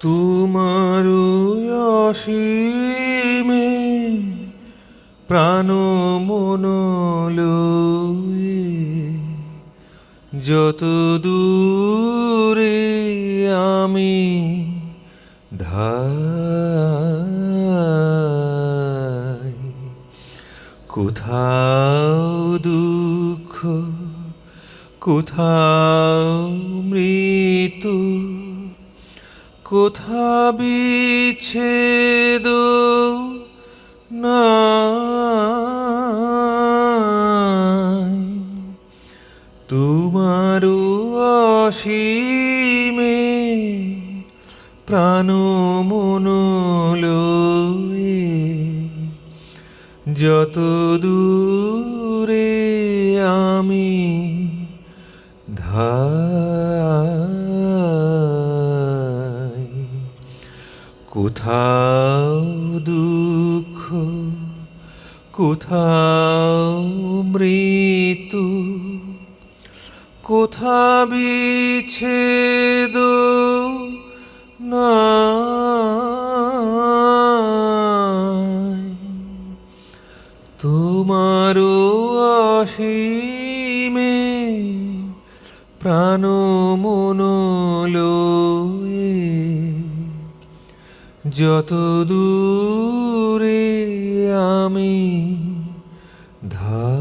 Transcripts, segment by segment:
তোমার অসীমে প্রাণ মন যত দূরে আমি ধাই কোথাও দুঃখ কোথাও মৃত্যু কোথা বিচ্ছেদ নাই তোমার অসীমে প্রাণ মন যত দূরে আমি ধাই কোথাও দুঃখ কোথাও মৃত্যু কোথা বিচ্ছেদ নাই। তোমার অসীমে প্রাণ মন লয়ে যত দূরে আমি ধাই।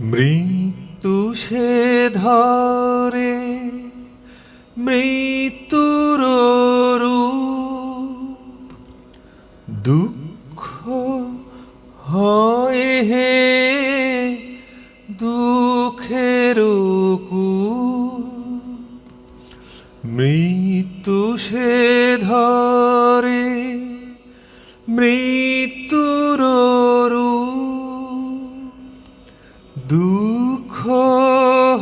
মৃত্যু সে ধরে মৃত্যুর দুঃখ মৃত্যু সে ধরে মৃত্যুর দুঃখ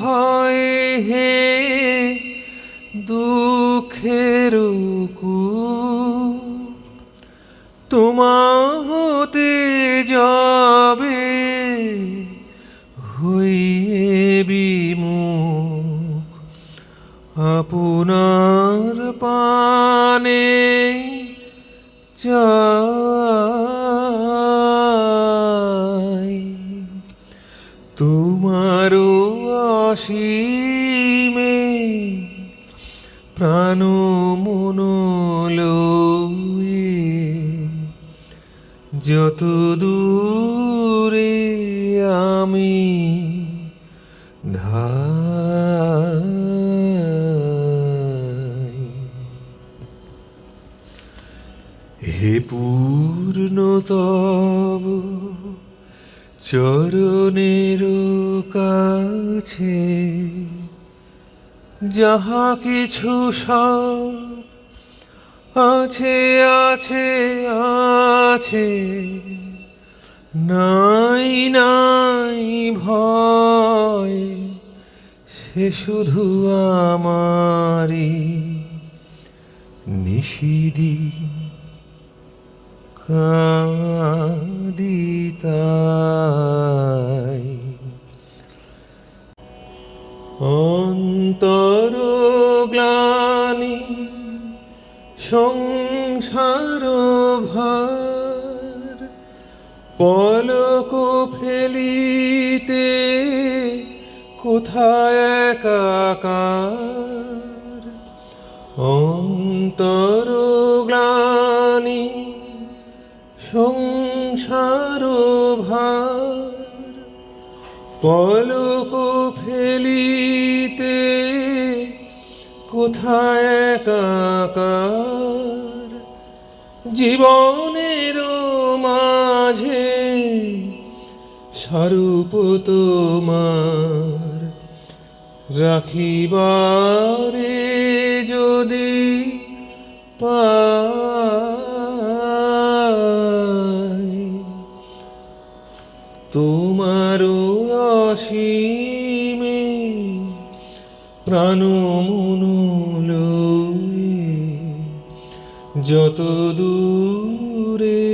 হয় হে দুঃখের কূপ। আপনার পানে চাই। তোমার অসীমে প্রাণ মন যত দূরে আমি ধাই হে পূর্ণতব চরণের কাছে। যাহা কিছু সব আছে আছে আছে, নাই নাই ভয়, সে শুধু আমারি নিশিদিন কাদিতাই অন্তর গ্লানি সংসার ভার পলক ফেলিতে কোথায় একাকার? অন্তর গ্লানি সংসার ভার পলক ফেলিতে কোথায় একাকার? জীবনের মাঝে স্বরূপ তোমার রাখিবারে যদি পাই তোমার অসীমে প্রাণ মনুল যত দূরে